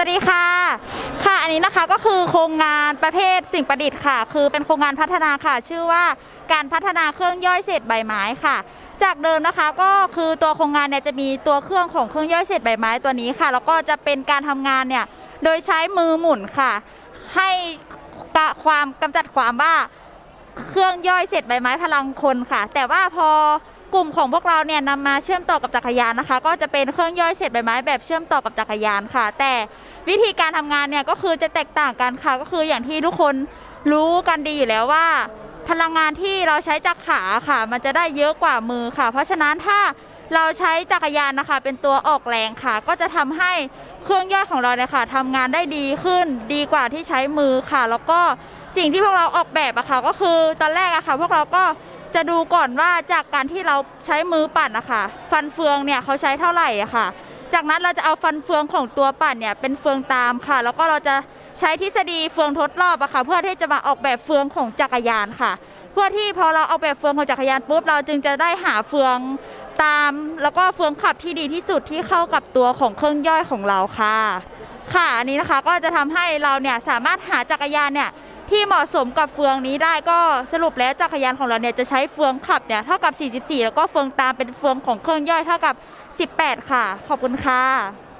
วัสดีค่ะ ค่ะ อันนี้นะคะก็คือโครงงานประเภทสิ่งประดิษฐ์ค่ะ คือเป็นโครงงานพัฒนาค่ะ ชื่อว่าการพัฒนาเครื่องย่อยเศษใบไม้ค่ะ จากเดิมนะคะก็คือตัวโครงงานเนี่ยจะมีตัวเครื่องของเครื่องย่อยเศษใบไม้ตัวนี้ค่ะ แล้วก็จะเป็นการทำงานเนี่ยโดยใช้มือหมุนค่ะ ให้ความกำจัดความว่าเครื่องย่อยเศษใบไม้พลังคนค่ะ แต่ว่าพอ กลุ่มของพวกเราเนี่ยนำมาเชื่อมต่อกับจักรยานนะคะ ก็จะเป็นเครื่องย่อยเศษใบไม้แบบเชื่อมต่อกับจักรยานค่ะ แต่วิธีการทำงานเนี่ยก็คือจะแตกต่างกันค่ะ ก็คืออย่างที่ทุกคนรู้กันดีอยู่แล้วว่า พลังงานที่เราใช้จากขาค่ะ มันจะได้เยอะกว่ามือค่ะ เพราะฉะนั้นถ้าเราใช้จักรยานนะคะ เป็นตัวออกแรงค่ะ ก็จะทำให้เครื่องย่อยของเราเนี่ยค่ะทำงานได้ดีขึ้นดีกว่าที่ใช้มือค่ะ แล้วก็สิ่งที่พวกเราออกแบบอะค่ะ ก็คือตอนแรกอะค่ะ พวกเราก็ จะดูก่อนว่าจากการที่เราใช้มือปั่นอะคะฟันเฟืองเนี่ยเขาใช้เท่าไหร่อะค่ะ จากนั้นเราจะเอาฟันเฟืองของตัวปั่นเนี่ยเป็นเฟืองตามค่ะ แล้วก็เราจะใช้ทฤษฎีเฟืองทดรอบอะค่ะ เพื่อที่จะมาออกแบบเฟืองของจักรยานค่ะ เพื่อที่พอเราเอาแบบเฟืองของจักรยานปุ๊บเราจึงจะได้หาเฟืองตาม แล้วก็เฟืองขับที่ดีที่สุดที่เข้ากับตัวของเครื่องย่อยของเราค่ะ ค่ะอันนี้นะคะก็จะทำให้เราเนี่ยสามารถหาจักรยานเนี่ย ที่เหมาะสมกับเฟืองนี้ได้ก็สรุปแล้วจักรยานของเราเนี่ยจะใช้เฟืองขับเนี่ยเท่ากับ 44 แล้วก็เฟืองตามเป็นเฟืองของเครื่องย่อยเท่ากับ 18 ค่ะ ขอบคุณค่ะ